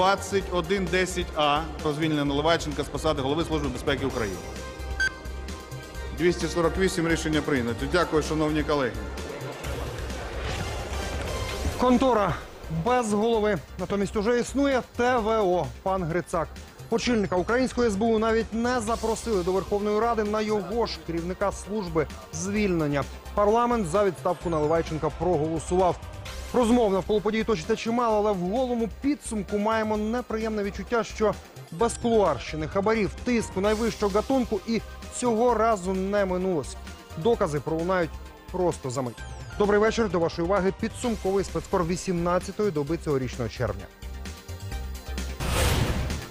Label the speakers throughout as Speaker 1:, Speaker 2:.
Speaker 1: 2110А про звільнення Наливайченка з посади голови Служби безпеки України. 248 рішення прийнято. Дякую, шановні колеги.
Speaker 2: Контора без голови. Натомість уже існує ТВО. Пан Грицак. Очільника української СБУ навіть не запросили до Верховної Ради на його ж керівника служби звільнення. Парламент за відставку Наливайченка проголосував. Розмов навколо подій точиться чимало, але в голому підсумку маємо неприємне відчуття, що без кулуарщини, хабарів, тиску найвищого гатунку і цього разу не минулось. Докази пролунають просто за мить. Добрий вечір. До вашої уваги підсумковий спецкор 18-ї доби цьогорічного червня.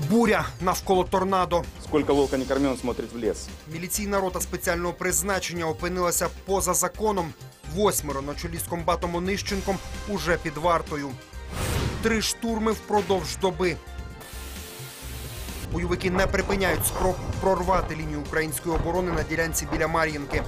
Speaker 2: Буря навколо торнадо.
Speaker 3: Сколько волка не корми, он смотрит в лес.
Speaker 2: Міліційна рота спеціального призначення опинилася поза законом. Восьмеро на чолі з комбатом Онищенком уже під вартою. Три штурми впродовж доби. Бойовики не припиняють спроб прорвати лінію української оборони на ділянці біля Мар'їнки.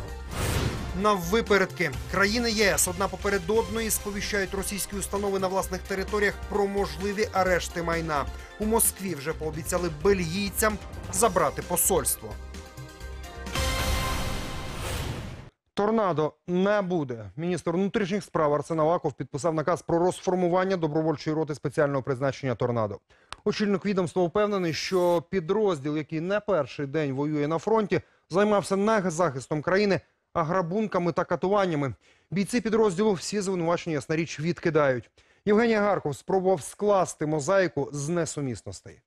Speaker 2: На випередки країни ЄС одна поперед одної сповіщають російські установи на власних територіях про можливі арешти майна. У Москві вже пообіцяли бельгійцям забрати посольство. Торнадо не буде. Міністр внутрішніх справ Арсен Аваков підписав наказ про розформування добровольчої роти спеціального призначення торнадо. Очільник відомства впевнений, що підрозділ, який не перший день воює на фронті, займався не захистом країни, а грабунками та катуваннями. Бійці підрозділу всі звинувачення ясна річ відкидають. Євгеній Гарков спробував скласти мозаїку з несумісностей.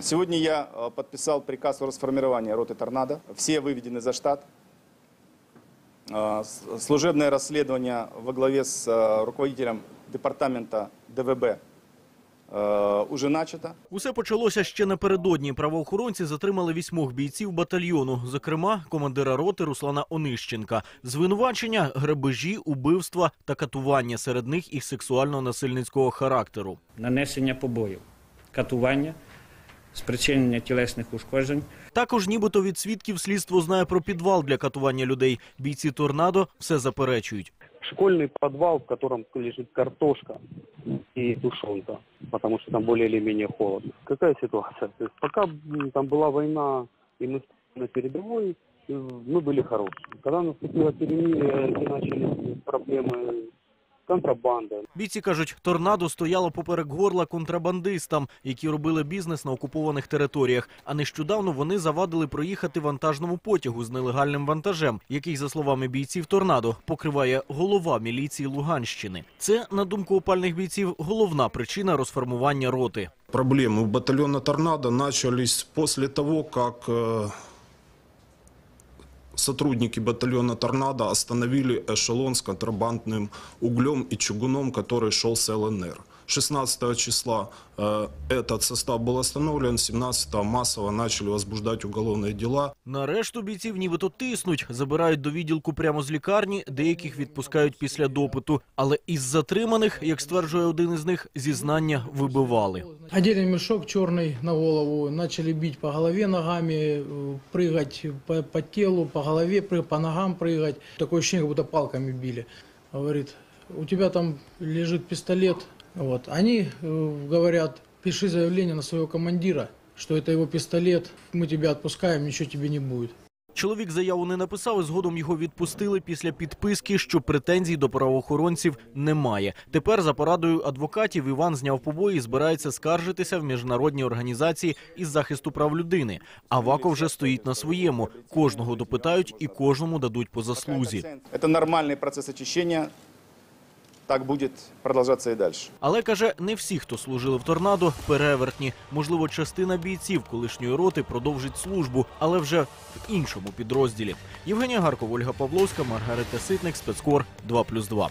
Speaker 3: Сегодня я э, подписал приказ о расформировании роты «Торнадо». Все выведены за штат. Э, с- Служебное расследование во главе с э, руководителем департамента ДВБ э, уже начато.
Speaker 4: Усе почалося ще напередодні. Правоохоронці затримали вісьмох бійців батальйону, зокрема командира роти Руслана Онищенка. Звинувачення грабежі, убивства та катування серед них і сексуально-насильницького характеру.
Speaker 5: нанесення побоїв, катування, спричинення тілесних ушкоджень,
Speaker 4: Також, нібито від свідків, слідство знає про підвал для катування людей. Бійці торнадо все заперечують.
Speaker 6: школьный подвал, в котором лежит картошка и тушенка, потому что там более или менее холодно. Какая ситуация? То есть пока м, там была война, и мы на передовой, э, мы были хорошие. Когда наступило перемирие, и начались проблемы с контрабандой,
Speaker 4: Бійці кажуть, торнадо стояло поперек горла контрабандистам, які робили бізнес на окупованих територіях. А нещодавно вони завадили проїхати вантажному потягу з нелегальним вантажем, який, за словами бійців торнадо, покриває голова міліції Луганщини. Це, на думку опальних бійців, головна причина розформування роти.
Speaker 7: Проблемы у батальона «Торнадо» начались после того, как э, сотрудники батальона «Торнадо» остановили эшелон с контрабандным углем и чугуном, который шел с ЛНР. 16 числа э, этот состав был остановлен, 17 массово начали возбуждать уголовные дела.
Speaker 4: На решту бійців нібито тиснуть, забирають до відділку прямо з лікарні, деяких відпускають після допиту. Але із затриманих, як стверджує один із них, зізнання вибивали.
Speaker 8: Одели мешок черный на голову, начали бить по голове ногами, э, прыгать по, по телу, по голове, пры- по ногам прыгать. Такое ощущение, как будто палками били. Говорит, у тебя там лежит пистолет. Вот. Они э, говорят, пиши заявление на своего командира, что это его пистолет, мы тебя отпускаем, ничего тебе не будет.
Speaker 4: Чоловік заяву не написав, і згодом його відпустили після підписки, що претензій до правоохоронців немає. Тепер за порадою адвокатів Іван зняв побої і збирається скаржитися в міжнародній організації із захисту прав людини. Аваков вже стоїть на своєму. Кожного допитають і кожному дадуть по заслузі.
Speaker 3: Это нормальный процесс очищения. так будет продолжаться и дальше.
Speaker 4: Але каже, не всі, хто служили в торнадо, перевертні. Можливо, частина бійців колишньої роти продовжить службу, але вже в іншому підрозділі. Євгенія Гарков, Ольга Павловська, Маргарита Ситник, спецкор 2+,2.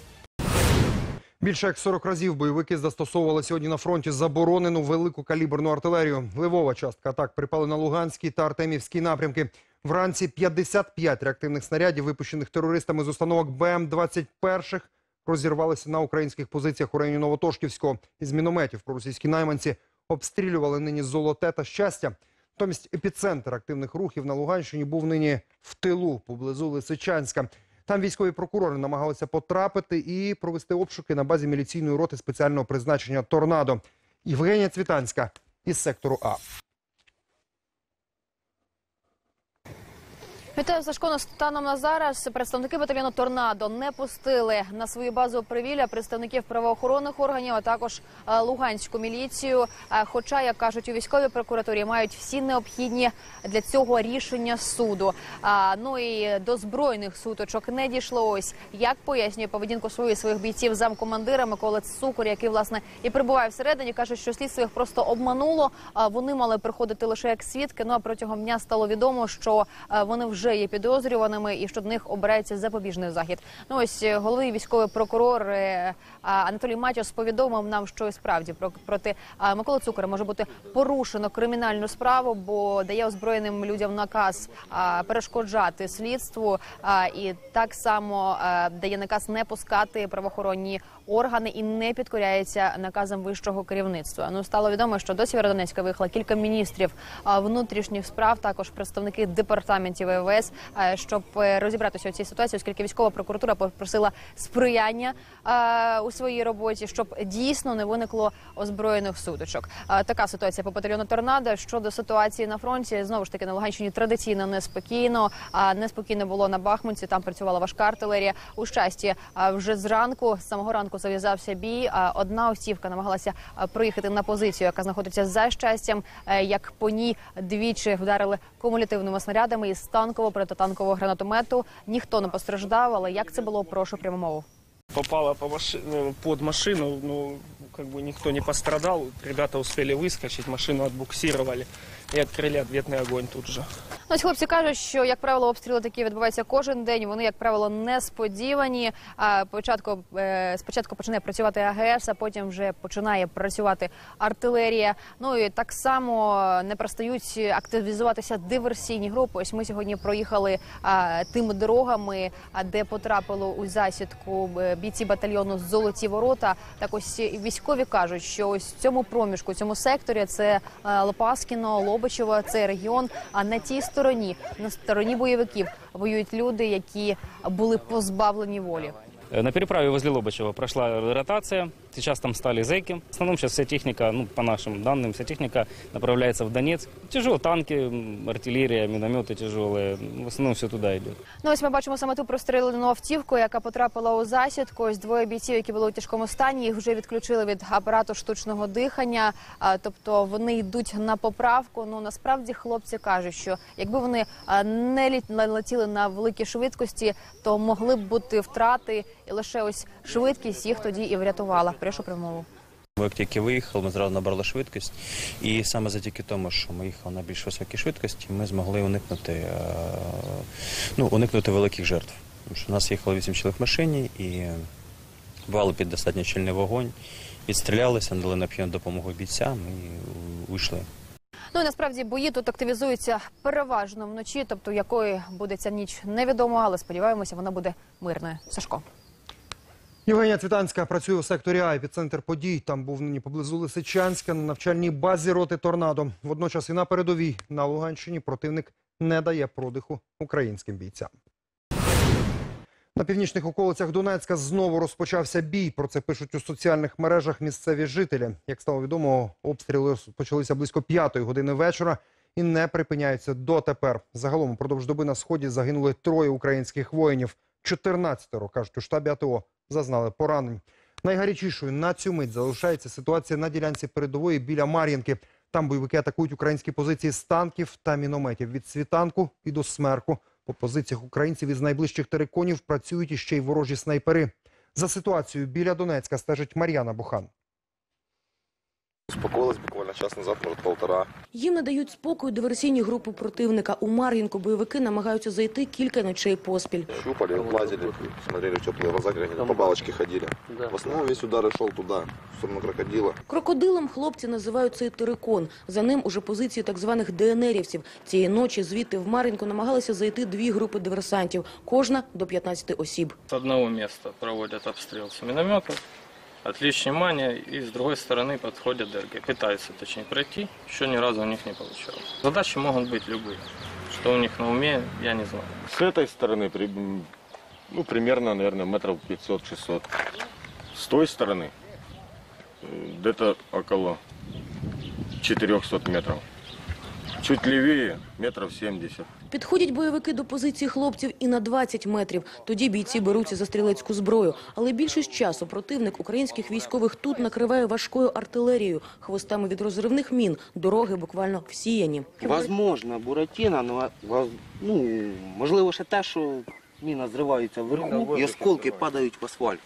Speaker 2: Більше як 40 разів бойовики застосовували сьогодні на фронті заборонену великокаліберну артилерію. Левова частка атак припали на Луганський та Артемівський напрямки. Вранці 55 реактивних снарядів, випущених терористами з установок БМ-21, розірвалися на українських позиціях у районі Новотошківського. Із мінометів проросійські найманці обстрілювали нині золоте та щастя. Натомість епіцентр активних рухів на Луганщині був нині в тилу поблизу Лисичанська. Там військові прокурори намагалися потрапити і провести обшуки на базі міліційної роти спеціального призначення Торнадо. Євгенія Цвітанська із сектору А.
Speaker 9: Вітаю Сашко. Станом на зараз представники батальйону Торнадо не пустили на свою базу привілля представників правоохоронних органів, а також е, луганську міліцію. Е, Хоча, як кажуть у військовій прокуратурі, мають всі необхідні для цього рішення суду. А, Ну і до збройних суточок не дійшло. Ось як пояснює поведінку свою своїх бійців замкомандира Микола Цукор, який власне і перебуває всередині, каже, що слідство їх просто обмануло. Вони мали приходити лише як свідки. Ну а протягом дня стало відомо, що е, вони вже є підозрюваними і що до них обирається запобіжний захід. Ну ось е, головний військовий прокурор е, Анатолій Матіос повідомив нам, що і справді про- проти Миколи Цукора може бути порушено кримінальну справу, бо дає озброєним людям наказ перешкоджати слідству і так само дає наказ не пускати правоохоронні органи і не підкоряється наказам вищого керівництва. Ну стало відомо, що до Сєвєродонецька виїхало кілька міністрів внутрішніх справ, також представники департаментів ВВС, а, щоб е, розібратися у цій ситуації, оскільки військова прокуратура попросила сприяння у своїй роботі, щоб дійсно не виникло озброєних сутичок. Така ситуація по батальйону Торнадо. Щодо ситуації на фронті, знову ж таки на Луганщині традиційно неспокійно. А неспокійно було на Бахмутці. Там працювала важка артилерія. У щасті вже зранку, з самого ранку, зав'язався бій. Одна автівка намагалася проїхати на позицію, яка знаходиться за щастям. Е, Як по ній двічі вдарили кумулятивними снарядами із танкового протитанкового гранатомету. Ніхто не постраждав, але як це було, прошу пряму мову.
Speaker 10: попала по маши- ну, под машину, ну, как бы никто не пострадал. Ребята успели выскочить, машину отбуксировали и открыли ответный огонь тут же.
Speaker 9: Ну, Ось хлопці кажуть, що як правило обстріли такі відбуваються кожен день. Вони, як правило, несподівані. А початку е, спочатку починає працювати АГС, а потім вже починає працювати артилерія. Ну і так само не перестають активізуватися диверсійні групи. Ось ми сьогодні проїхали тими дорогами, де потрапило у засідку е, бійці батальйону Золоті ворота. Так ось військові кажуть, що ось в цьому проміжку, в цьому секторі це е, Лопаскіно, Лобачево, цей регіон. А на тій стороні, на стороні бойовиків, воюють люди, які були позбавлені волі.
Speaker 11: Э, На переправі возле Лобачева прошла ротация. Сейчас там стали зэки. В основном сейчас вся техника, ну, по нашим данным, вся техника направляется в Донецк. Тяжелые танки, м, артиллерия, минометы тяжелые. В основном все туда идет.
Speaker 9: Ну ось ми бачимо саме ту прострелену автівку, яка потрапила у засідку. Ось двоє бійців, які були у тяжкому стані. Їх вже відключили від апарату штучного дихання. А, тобто вони йдуть на поправку. Ну насправді хлопці кажуть, що якби вони а, не літ- не летіли на великій швидкості, то могли б бути втрати, і лише ось швидкість їх тоді і врятувала. Прошу промову.
Speaker 12: Як тільки виїхали, ми зразу набрали швидкість, і саме завдяки тому, що ми їхали на більш високій швидкості, ми змогли уникнути, е, ну, уникнути великих жертв. Тому що у нас їхало 8 чоловік в машині і бували під достатньо щільний вогонь, відстрілялися, надали необхідну допомогу бійцям і вийшли.
Speaker 9: Ну і насправді бої тут активізуються переважно вночі, тобто якої буде ця ніч невідомо, але сподіваємося, вона буде мирною. Сашко.
Speaker 2: Євгенія Цвітанська працює у секторі А. Епіцентр подій. Там був нині поблизу Лисичанська на навчальній базі роти торнадо. Водночас і на передовій на Луганщині противник не дає продиху українським бійцям. На північних околицях Донецька знову розпочався бій. Про це пишуть у соціальних мережах місцеві жителі. Як стало відомо, обстріли почалися близько п'ятої години вечора і не припиняються дотепер. Загалом упродовж доби на сході загинули троє українських воїнів. 14-ро, кажуть у штабі АТО, зазнали поранень. Найгарячішою на цю мить залишається ситуація на ділянці передової біля Мар'їнки. Там бойовики атакують українські позиції з танків та мінометів від світанку і до смерку. По позиціях українців із найближчих териконів працюють іще й ворожі снайпери. За ситуацією біля Донецька стежить Мар'яна Бухан.
Speaker 13: Успокоилась буквально час назад, может полтора.
Speaker 14: Їм не дають спокою диверсійні групи противника. У Мар'їнку бойовики намагаються зайти кілька ночей поспіль.
Speaker 13: Щупали, лазили, смотрели в теплые глаза, по балочке ходили. В основном весь удар и шел туда, в сторону крокодила.
Speaker 14: Крокодилом хлопці називають цей терикон. За ним уже позиції так званих ДНРівців. Цієї ночі звідти в Мар'їнку намагалися зайти дві групи диверсантів, кожна до 15 осіб.
Speaker 10: С одного места проводят обстрел с минометов, отличие внимания, и с другой стороны подходят ДРГ. Пытаются, точнее, пройти, еще ни разу у них не получалось. Задачи могут быть любые. Что у них на уме, я не знаю.
Speaker 15: С этой стороны, ну, примерно, наверное, метров 500-600. С той стороны, э, где-то около 400 метров. Чуть левее метров 70.
Speaker 14: Підходять бойовики до позиції хлопців і на 20 метрів. Тоді бійці беруться за стрілецьку зброю. Але більшість часу противник українських військових тут накриває важкою артилерією, хвостами від розривних мін. Дороги буквально всіяні.
Speaker 16: Возможно, Буратіна, ну, воз- ну, можливо, ще те, що міна зривається вверху і осколки падають в асфальт.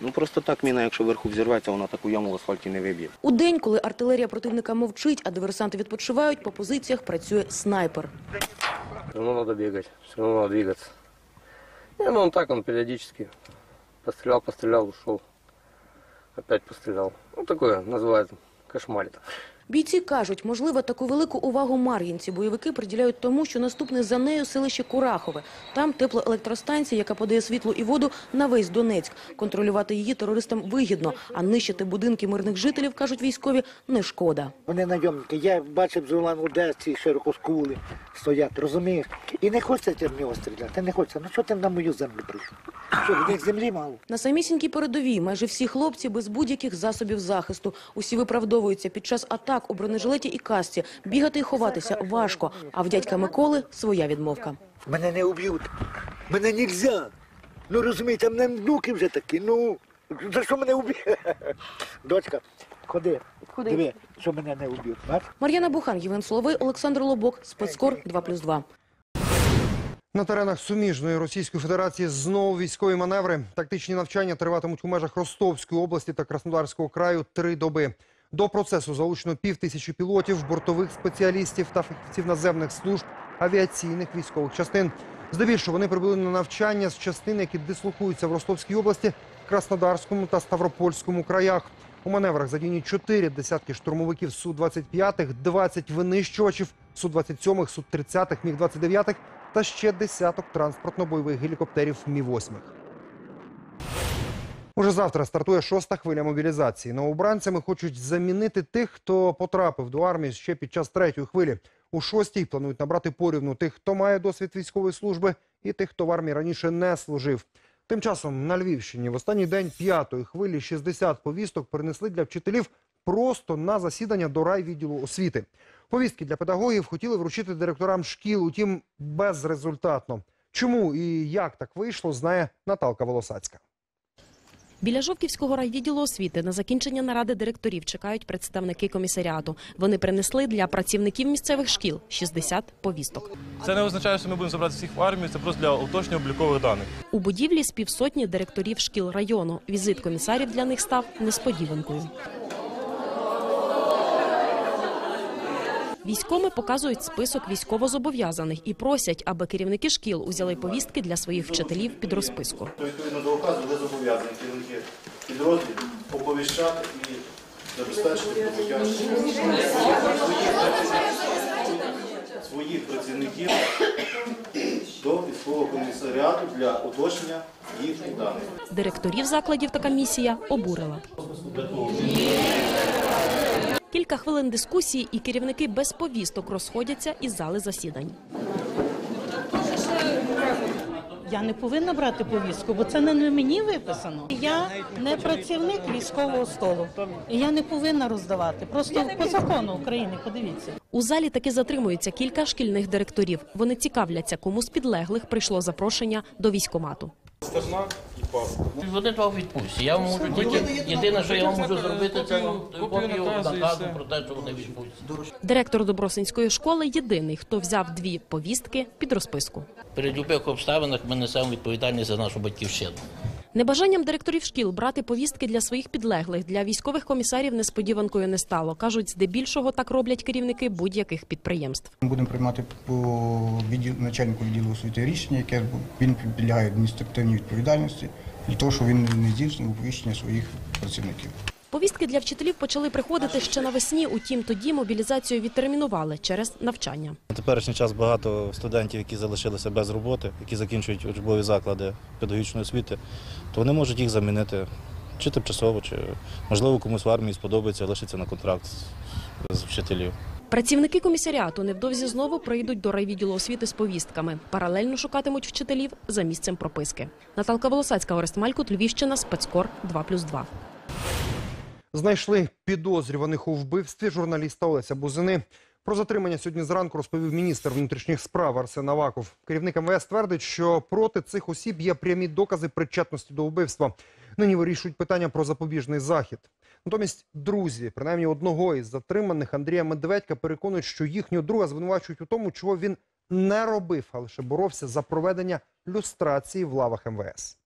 Speaker 16: Ну просто так міна, якщо вверху взірветься, вона таку яму в асфальті не виб'є.
Speaker 14: У день, коли артилерія противника мовчить, а диверсанти відпочивають, по позиціях працює снайпер.
Speaker 17: Все одно треба бігати, все одно треба двигатися. Не, ну он так, он периодически пострелял, пострелял, ушел. Опять пострелял. Ну, такое называется кошмарит.
Speaker 14: Бійці кажуть, можливо, таку велику увагу Мар'їнці бойовики приділяють тому, що наступне за нею селище Курахове. Там теплоелектростанція, яка подає світло і воду на весь Донецьк. Контролювати її терористам вигідно, а нищити будинки мирних жителів, кажуть військові, не шкода.
Speaker 18: Вони найомники. Я бачив з Улан Одесі широкоскули стоять, розумієш? І не хочеться в нього стріляти, не хочеться. Ну що ти на мою землю прийшов? Що, в них землі мало?
Speaker 14: На самісінькій передовій майже всі хлопці без будь-яких засобів захисту. Усі виправдовуються під час атак у бронежилеті і касці. Бігати і ховатися важко. А в дядька Миколи своя відмовка.
Speaker 18: Мене не уб'ють. Мене нельзя. Ну розумієте, мене внуки вже такі. Ну за що мене уб'є? Дочка, ходи.
Speaker 14: Куди?
Speaker 18: Диви, що мене не уб'ють.
Speaker 14: Мар'яна Бухан, Євген Соловей, Олександр Лобок, Спецкор 2+,2.
Speaker 2: На теренах суміжної Російської Федерації знову військові маневри. Тактичні навчання триватимуть у межах Ростовської області та Краснодарського краю три доби. До процесу залучено пів тисячі пілотів, бортових спеціалістів та фахівців наземних служб авіаційних військових частин. Здебільшого вони прибули на навчання з частин, які дислокуються в Ростовській області, Краснодарському та Ставропольському краях. У маневрах задіяні чотири десятки штурмовиків Су-25, 20 винищувачів, Су-27, Су-30, Міг-29 та ще десяток транспортно-бойових гелікоптерів Мі-8. Уже завтра стартує шоста хвиля мобілізації. Новобранцями хочуть замінити тих, хто потрапив до армії ще під час третьої хвилі. У шостій планують набрати порівну тих, хто має досвід військової служби, і тих, хто в армії раніше не служив. Тим часом на Львівщині в останній день п'ятої хвилі 60 повісток принесли для вчителів просто на засідання до райвідділу освіти. Повістки для педагогів хотіли вручити директорам шкіл, утім безрезультатно. Чому і як так вийшло, знає Наталка Волосацька.
Speaker 19: Біля Жовківського райвідділу освіти на закінчення наради директорів чекають представники комісаріату. Вони принесли для працівників місцевих шкіл 60 повісток.
Speaker 20: Це не означає, що ми будемо забрати всіх в армію, це просто для уточнення облікових даних.
Speaker 19: У будівлі з півсотні директорів шкіл району. Візит комісарів для них став несподіванкою. Військоми показують список військовозобов'язаних і просять, аби керівники шкіл узяли повістки для своїх вчителів під розписку.
Speaker 1: Відповідно до указу, ви зобов'язані керівники підрозділів оповіщати і забезпечити своїх працівників до військового комісаріату для уточнення їхніх даних.
Speaker 19: Директорів закладів така місія обурила. Кілька хвилин дискусії, і керівники без повісток розходяться із зали засідань.
Speaker 21: Я не повинна брати повістку, бо це не мені виписано. Я не працівник військового столу. І я не повинна роздавати. Просто по закону України, подивіться.
Speaker 19: У залі таки затримуються кілька шкільних директорів. Вони цікавляться, кому з підлеглих прийшло запрошення до
Speaker 20: паспорт.
Speaker 22: Вони два відпустці. Я вам можу тільки єдине, що я вам можу зробити, це вам копію наказу про те, що вони в відпустці.
Speaker 19: Директор Добросинської школи єдиний, хто взяв дві повістки під розписку.
Speaker 22: При будь-яких обставинах ми несемо відповідальність за нашу батьківщину.
Speaker 19: Небажанням директорів шкіл брати повістки для своїх підлеглих для військових комісарів несподіванкою не стало. кажуть, здебільшого так роблять керівники будь-яких підприємств.
Speaker 23: Ми будемо приймати по відділ, начальнику відділу освіти рішення, яке він підлягає адміністративній відповідальності для того, що він не здійснив оповіщення своїх працівників.
Speaker 19: Повістки для вчителів почали приходити ще навесні. Утім, тоді мобілізацію відтермінували через навчання.
Speaker 24: На теперішній час багато студентів, які залишилися без роботи, які закінчують учбові заклади педагогічної освіти, то вони можуть їх замінити чи тимчасово, чи можливо комусь в армії сподобається лишитися на контракт з вчителів.
Speaker 19: Працівники комісаріату невдовзі знову прийдуть до райвідділу освіти з повістками. Паралельно шукатимуть вчителів за місцем прописки. Наталка Волосацька, Орест Малькут, Львівщина, спецкор 2+,2.
Speaker 2: Знайшли підозрюваних у вбивстві журналіста Олеся Бузини. Про затримання сьогодні зранку розповів міністр внутрішніх справ Арсен Аваков. Керівник МВС твердить, що проти цих осіб є прямі докази причетності до вбивства. Нині вирішують питання про запобіжний захід. Натомість друзі, принаймні одного із затриманих Андрія Медведька, переконують, що їхнього друга звинувачують у тому, чого він не робив, а лише боровся за проведення люстрації в лавах МВС.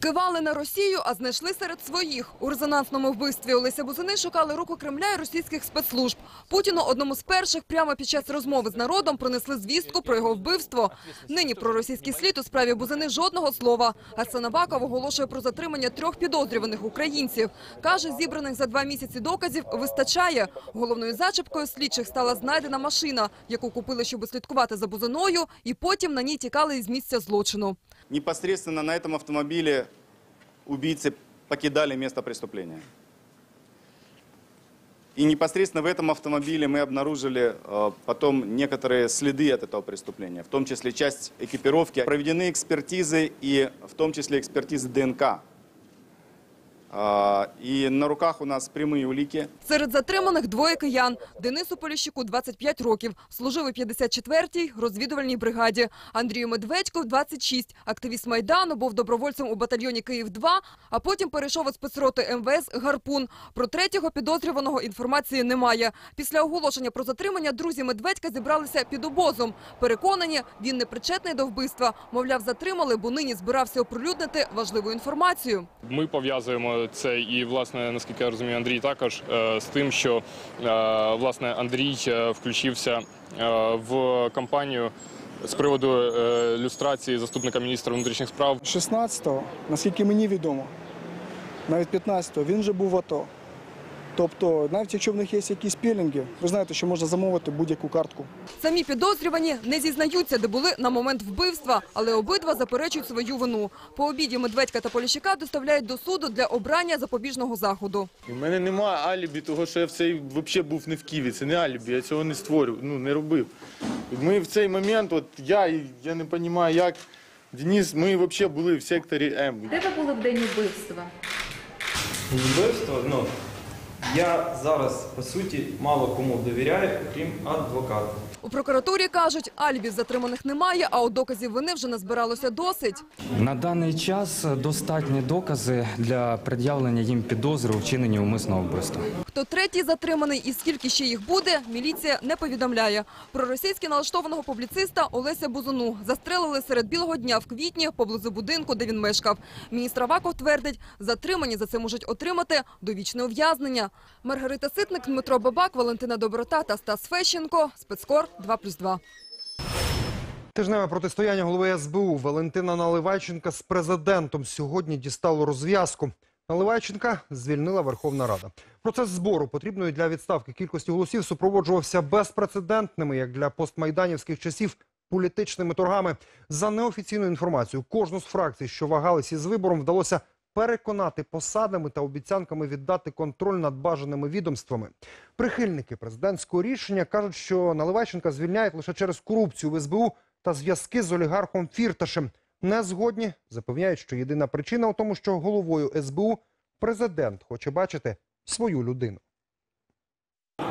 Speaker 25: Кивали на Росію, а знайшли серед своїх. У резонансному вбивстві Олеся Бузини шукали руку Кремля і російських спецслужб. Путіну одному з перших прямо під час розмови з народом принесли звістку про його вбивство. Нині про російський слід у справі Бузини жодного слова. Арсен Аваков оголошує про затримання трьох підозрюваних українців. Каже, зібраних за два місяці доказів вистачає. Головною зачепкою слідчих стала знайдена машина, яку купили, щоб слідкувати за Бузиною, і потім на ній тікали із місця злочину.
Speaker 3: Непосредственно на этом автомобиле убийцы покидали место преступления. И непосредственно в этом автомобиле мы обнаружили э, потом некоторые следы от этого преступления, в том числе часть экипировки. Проведены экспертизы и в том числе экспертизы ДНК. И на руках у нас прямые улики.
Speaker 25: Серед затриманих двоє киян. Денису Поліщуку 25 років, служив у 54-й розвідувальній бригаді. Андрію Медведьку 26. Активіст Майдану був добровольцем у батальйоні Київ-2, а потім перейшов у спецроти МВС «Гарпун». Про третього підозрюваного інформації немає. Після оголошення про затримання друзі Медведька зібралися під обозом. Переконані, він не причетний до вбивства. Мовляв, затримали, бо нині збирався оприлюднити важливу інформацію.
Speaker 26: Ми пов'язуємо це і, власне, наскільки я розумію, Андрій також е, з тим, що е, власне Андрій е, включився в кампанію з приводу люстрації заступника міністра внутрішніх справ.
Speaker 27: 16-го, наскільки мені відомо, навіть 15-го, він вже був в АТО. Тобто, навіть якщо в них є якісь пілінги, ви знаєте, що можна замовити будь-яку картку.
Speaker 25: Самі підозрювані не зізнаються, де були на момент вбивства, але обидва заперечують свою вину. По обіді Медведька та Поліщука доставляють до суду для обрання запобіжного заходу.
Speaker 28: У мене немає алібі того, що я в цей взагалі був не в Києві. Це не алібі, я цього не створював, ну не робив. Ми в цей момент, от я, я не розумію, як Денис, ми взагалі були в секторі М.
Speaker 29: Де ви були в день вбивства?
Speaker 30: Вбивство, ну, я зараз, по суті, мало кому довіряю, крім адвоката.
Speaker 25: У прокуратурі кажуть, алібів затриманих немає, а от доказів вини вже назбиралося досить.
Speaker 31: На даний час достатні докази для пред'явлення їм підозри у вчиненні умисного вбивства.
Speaker 25: Хто третій затриманий і скільки ще їх буде, міліція не повідомляє. Про російськи налаштованого публіциста Олеся Бузуну застрелили серед білого дня в квітні поблизу будинку, де він мешкав. Міністр Аваков твердить, затримані за це можуть отримати довічне ув'язнення. Маргарита Ситник, Дмитро Бабак, Валентина Доброта та Стас Фещенко. Спецкор 2+,2.
Speaker 2: Тижневе протистояння голови СБУ Валентина Наливайченка з президентом сьогодні дістало розв'язку. Наливайченка звільнила Верховна Рада. Процес збору потрібної для відставки кількості голосів супроводжувався безпрецедентними, як для постмайданівських часів, політичними торгами. За неофіційною інформацією, кожну з фракцій, що вагалися із вибором, вдалося переконати посадами та обіцянками віддати контроль над бажаними відомствами. Прихильники президентського рішення кажуть, що Наливайченка звільняють лише через корупцію в СБУ та зв'язки з олігархом Фірташем. Не згодні запевняють, що єдина причина у тому, що головою СБУ президент хоче бачити свою людину.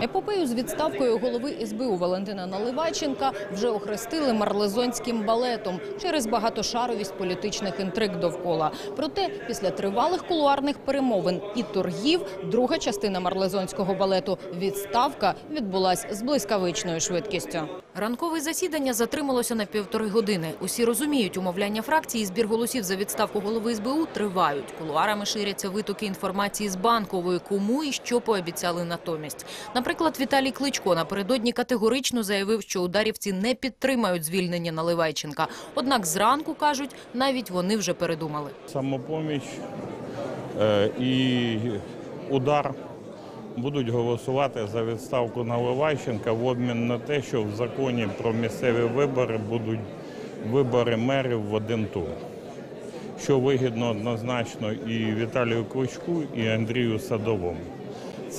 Speaker 32: Епопею з відставкою голови СБУ Валентина Наливайченка вже охрестили марлезонським балетом через багатошаровість політичних інтриг довкола. Проте після тривалих кулуарних перемовин і торгів друга частина марлезонського балету відставка відбулась з блискавичною швидкістю. Ранкове засідання затрималося на півтори години. Усі розуміють, умовляння фракції збір голосів за відставку голови СБУ тривають. Кулуарами ширяться витоки інформації з банкової, кому і що пообіцяли натомість. Наприклад, Віталій Кличко напередодні категорично заявив, що ударівці не підтримають звільнення Наливайченка. Однак зранку кажуть, навіть вони вже передумали.
Speaker 33: Самопоміч е, і удар будуть голосувати за відставку Наливайченка в обмін на те, що в законі про місцеві вибори будуть вибори мерів в один тур. Що вигідно однозначно і Віталію Кличку, і Андрію Садовому.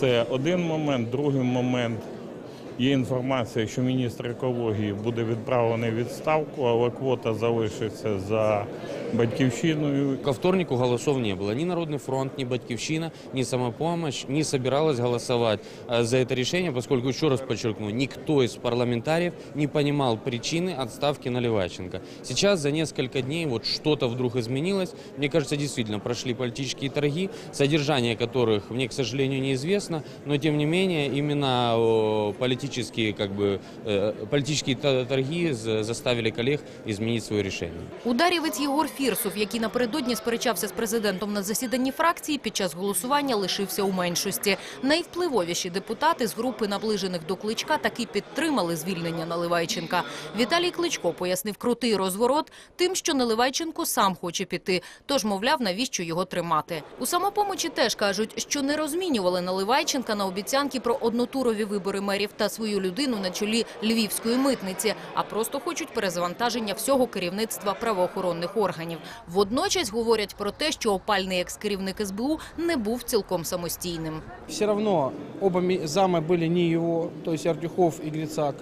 Speaker 33: Це один момент. Другий момент є інформація, що міністр екології буде відправлений відставку, але квота залишиться за батьківщиною.
Speaker 34: Ко вторнику голосов не было. Ни Народный фронт, ни Батьковщина, ни Самопомощь не собиралась голосовать э, за это решение, поскольку, еще раз подчеркну, никто из парламентариев не понимал причины отставки Наливайченко. Сейчас за несколько дней вот что-то вдруг изменилось. Мне кажется, действительно прошли политические торги, содержание которых мне, к сожалению, неизвестно, но тем не менее именно о, политические, как бы, э, политические та- торги з- заставили коллег изменить свое решение.
Speaker 32: Ударівець Єгор Фірсов, який напередодні сперечався з президентом на засіданні фракції, під час голосування лишився у меншості. Найвпливовіші депутати з групи наближених до Кличка таки підтримали звільнення Наливайченка. Віталій Кличко пояснив крутий розворот тим, що Наливайченко сам хоче піти. Тож, мовляв, навіщо його тримати. У самопомочі теж кажуть, що не розмінювали Наливайченка на обіцянки про однотурові вибори мерів та свою людину на чолі львівської митниці, а просто хочуть перезавантаження всього керівництва правоохоронних органів Водночас говорять про те, що опальний екс-керівник СБУ не був цілком самостійним.
Speaker 35: Все равно оба ми- зама были не его, то есть Артюхов и Грицак.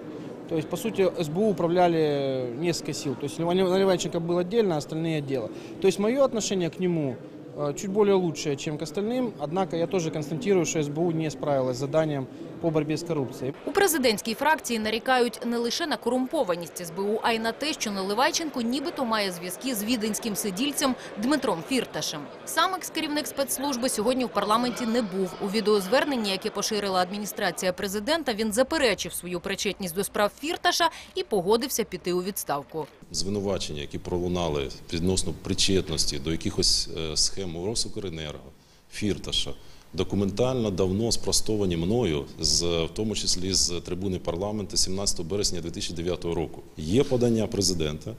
Speaker 35: То есть, по сути, СБУ управляли несколько сил. То есть Наливайченко был отдельно, а остальные отдела. То есть мое отношение к нему э, чуть более лучшее, чем к остальным. Однако я тоже констатирую, что СБУ не справилась с заданием по борьбе с коррупцией.
Speaker 32: У президентській фракції нарікають не лише на корумпованість СБУ, а й на те, що Наливайченко нібито має зв'язки з віденським сидільцем Дмитром Фірташем. Сам екс-керівник спецслужби сьогодні в парламенті не був. У відеозверненні, яке поширила адміністрація президента, він заперечив свою причетність до справ Фірташа і погодився піти у відставку.
Speaker 36: звинувачення, які пролунали відносно причетності до якихось е, схем Росукренерго, Фірташа, документально давно спростовані мною, з, в тому числі з трибуни парламенту 17 березня 2009 року. Є подання президента,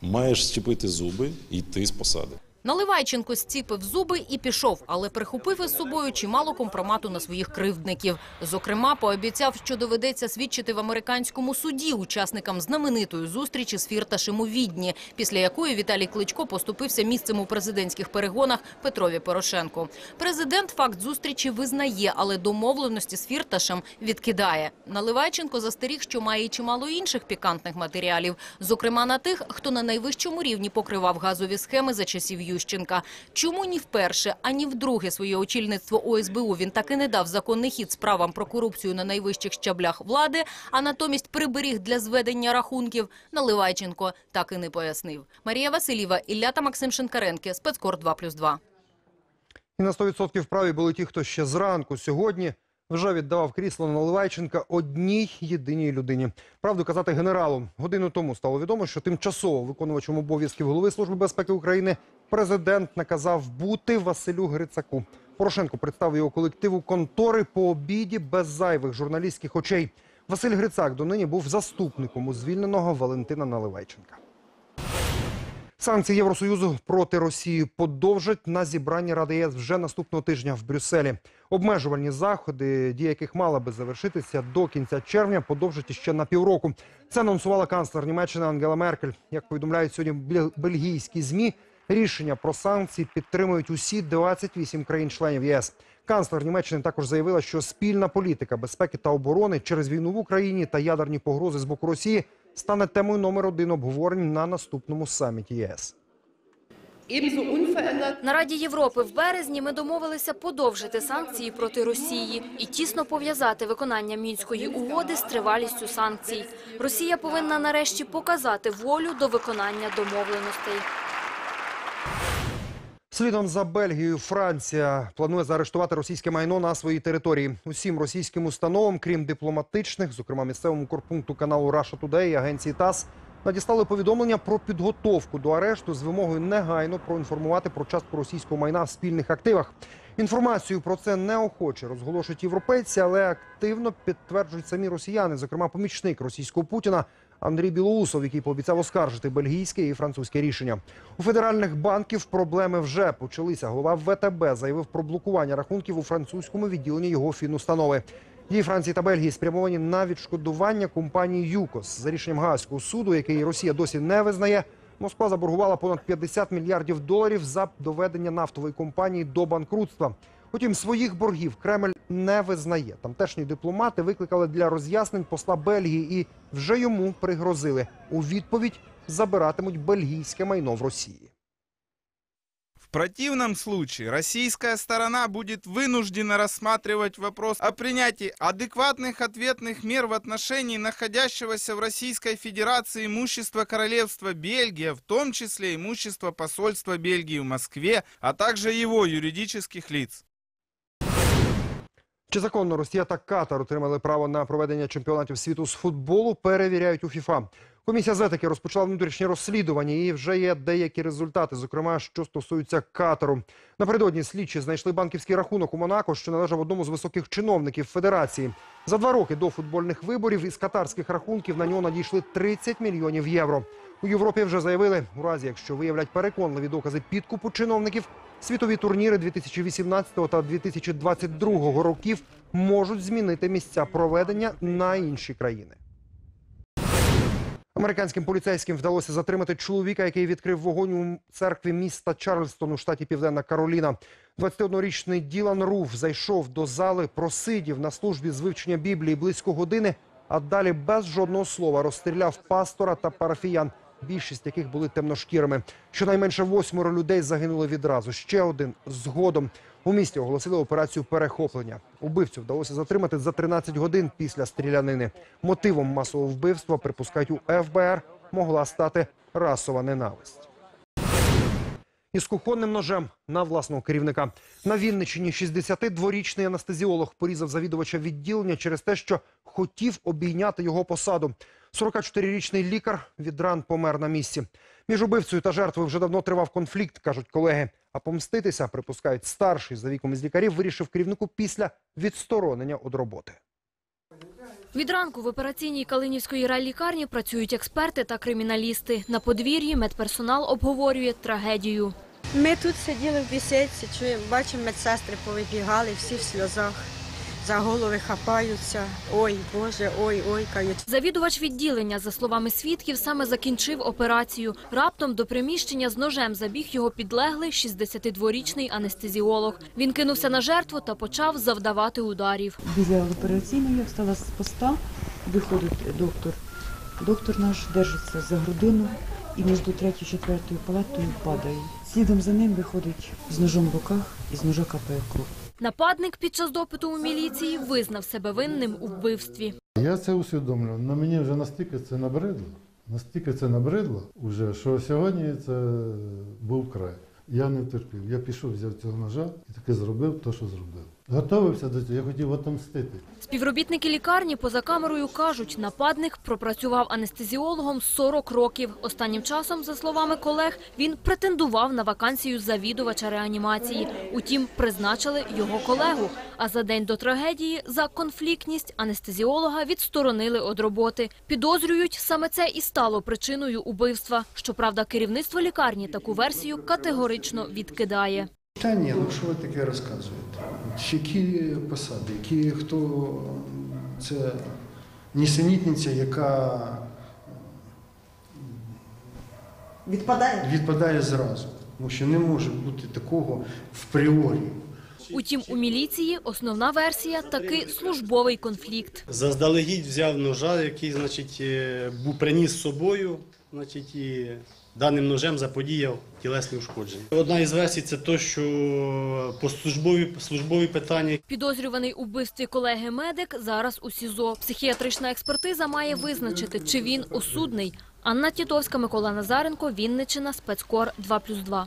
Speaker 36: маєш щепити зуби і йти з посади.
Speaker 32: Наливайченко зціпив зуби і пішов, але прихопив із собою чимало компромату на своїх кривдників. Зокрема, пообіцяв, що доведеться свідчити в американському суді учасникам знаменитої зустрічі з Фірташем у Відні, після якої Віталій Кличко поступився місцем у президентських перегонах Петрові Порошенку. Президент факт зустрічі визнає, але домовленості з Фірташем відкидає. Наливайченко застеріг, що має чимало інших пікантних матеріалів, зокрема на тих, хто на найвищому рівні покривав газові схеми за часів Ющенка. Чому ні вперше, ані вдруге своє очільництво ОСБУ він таки не дав законний хід справам про корупцію на найвищих щаблях влади, а натомість приберіг для зведення рахунків, Наливайченко так і не пояснив. Марія Васильєва, Ілля та Максим Шинкаренки, Спецкор 2+,2.
Speaker 2: І на 100% праві були ті, хто ще зранку сьогодні вже віддавав крісло Наливайченка одній єдиній людині. Правду казати генералу. Годину тому стало відомо, що тимчасово виконувачем обов'язків голови Служби безпеки України президент наказав бути Василю Грицаку. Порошенко представив його колективу контори по обіді без зайвих журналістських очей. Василь Грицак донині був заступником у звільненого Валентина Наливайченка. Санкції Євросоюзу проти Росії подовжать на зібранні Ради ЄС вже наступного тижня в Брюсселі. Обмежувальні заходи, дія яких мала би завершитися до кінця червня, подовжать іще на півроку. Це анонсувала канцлер Німеччини Ангела Меркель. Як повідомляють сьогодні бел- бельгійські змі, рішення про санкції підтримують усі 28 країн-членів ЄС. Канцлер Німеччини також заявила, що спільна політика безпеки та оборони через війну в Україні та ядерні погрози з боку Росії стане темою номер один обговорень на наступному саміті ЄС.
Speaker 37: На Раді Європи в березні ми домовилися подовжити санкції проти Росії і тісно пов'язати виконання мінської угоди з тривалістю санкцій. Росія повинна нарешті показати волю до виконання домовленостей.
Speaker 2: Слідом за Бельгією, Франція планує заарештувати російське майно на своїй території. Усім російським установам, крім дипломатичних, зокрема місцевому корпункту каналу Today і агенції ТАСС, надіслали повідомлення про підготовку до арешту з вимогою негайно проінформувати про частку російського майна в спільних активах. Інформацію про це неохоче розголошують європейці, але активно підтверджують самі росіяни, зокрема помічник російського Путіна Андрій Білоусов, який пообіцяв оскаржити бельгійське і французьке рішення. У федеральних банків проблеми вже почалися. Голова ВТБ заявив про блокування рахунків у французькому відділенні його фінустанови. Дії Франції та Бельгії спрямовані на відшкодування компанії ЮКОС за рішенням Гаазького суду, який Росія досі не визнає. Москва заборгувала понад 50 мільярдів доларів за доведення нафтової компанії до банкрутства. Утім, своїх боргів Кремль не визнає. Тамтешні дипломати викликали для роз'яснень посла Бельгії і вже йому пригрозили у відповідь забиратимуть бельгійське майно в Росії.
Speaker 38: В противном случае российская сторона будет вынуждена рассматривать вопрос о принятии адекватных ответных мер в отношении находящегося в Российской Федерации имущества Королевства Бельгия, в том числе имущества посольства Бельгии в Москве, а также его юридических лиц.
Speaker 2: Чи законно Росія та Катар отримали право на проведення чемпіонатів світу з футболу, перевіряють у ФІФА. Комісія з етики розпочала внутрішнє розслідування і вже є деякі результати, зокрема, що стосуються Катару. Напередодні слідчі знайшли банківський рахунок у Монако, що належав одному з високих чиновників федерації. За два роки до футбольних виборів із катарських рахунків на нього надійшли 30 мільйонів євро. У Європі вже заявили, у разі якщо виявлять переконливі докази підкупу чиновників, світові турніри 2018 та 2022 років можуть змінити місця проведення на інші країни. Американським поліцейським вдалося затримати чоловіка, який відкрив вогонь у церкві міста Чарльстон у штаті Південна Кароліна. 21-річний Ділан Руф зайшов до зали, просидів на службі з вивчення Біблії близько години, а далі без жодного слова розстріляв пастора та парафіян, більшість яких були темношкірими. Щонайменше восьмеро людей загинули відразу. Ще один згодом. У місті оголосили операцію перехоплення. Убивцю вдалося затримати за 13 годин після стрілянини. Мотивом масового вбивства, припускають у ФБР, могла стати расова ненависть. Із кухонним ножем на власного керівника. На Вінниччині 62-річний анестезіолог порізав завідувача відділення через те, що хотів обійняти його посаду. 44-річний лікар від ран помер на місці. Між убивцею та жертвою вже давно тривав конфлікт, кажуть колеги. А помститися, припускають, старший за віком із лікарів вирішив керівнику після відсторонення від роботи.
Speaker 37: Від ранку в операційній Калинівської райлікарні працюють експерти та криміналісти. На подвір'ї медперсонал обговорює трагедію.
Speaker 39: Ми тут сиділи в бісідці, чуємо, бачимо, медсестри повибігали, всі в сльозах, за голови хапаються. Ой, Боже, ой, ой, кають.
Speaker 37: Завідувач відділення, за словами свідків, саме закінчив операцію. Раптом до приміщення з ножем забіг його підлеглий 62-річний анестезіолог. Він кинувся на жертву та почав завдавати ударів.
Speaker 40: Біля операційної я встала з поста, виходить доктор. Доктор наш держиться за грудину і між третьою і четвертою палатою падає. Слідом за ним виходить з ножом в руках і з ножа капає кров.
Speaker 37: Нападник під час допиту у міліції визнав себе винним у вбивстві.
Speaker 41: Я це усвідомлюю. На мені вже настільки це набридло, настільки це набридло, уже, що сьогодні це був край. Я не терпів. Я пішов, взяв цього ножа і таки зробив те, що зробив. Готовився до цього, я хотів отомстити.
Speaker 37: Співробітники лікарні поза камерою кажуть, нападник пропрацював анестезіологом 40 років. Останнім часом, за словами колег, він претендував на вакансію завідувача реанімації. Утім, призначили його колегу. А за день до трагедії за конфліктність анестезіолога відсторонили від роботи. Підозрюють, саме це і стало причиною убивства. Щоправда, керівництво лікарні таку версію категорично відкидає.
Speaker 42: Та ні, ну що ви таке розказуєте? Які посади, які хто це нісенітниця, яка
Speaker 39: Відпадає?
Speaker 42: відпадає зразу. Тому що не може бути такого в пріорі.
Speaker 37: Утім, у міліції основна версія таки службовий конфлікт.
Speaker 43: Заздалегідь взяв ножа, який, значить, е, був приніс з собою, значить, і даним ножем заподіяв тілесні ушкодження. Одна із версій це те, що по службові, службові питання
Speaker 37: Підозрюваний у вбивстві колеги медик зараз у СІЗО. Психіатрична експертиза має визначити, чи він осудний. Анна Тітовська, Микола Назаренко, Вінниччина, спецкор 2+,2.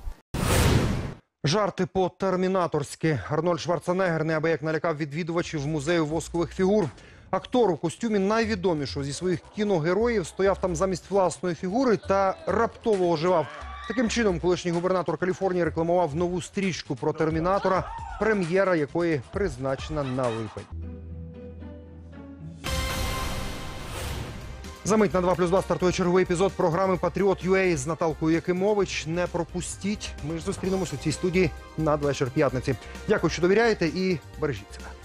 Speaker 2: Жарти по-термінаторськи. Арнольд Шварценеггер неабияк налякав відвідувачів музею воскових фігур. Актор у костюмі найвідомішого зі своїх кіногероїв стояв там замість власної фігури та раптово оживав. Таким чином, колишній губернатор Каліфорнії рекламував нову стрічку про термінатора, прем'єра якої призначена на липень. Замить на 2 плюс 2 стартує черговий епізод програми Патріот UA з Наталкою Якимович. Не пропустіть. Ми ж зустрінемось у цій студії надвечір п'ятниці. Дякую, що довіряєте і бережіть себе.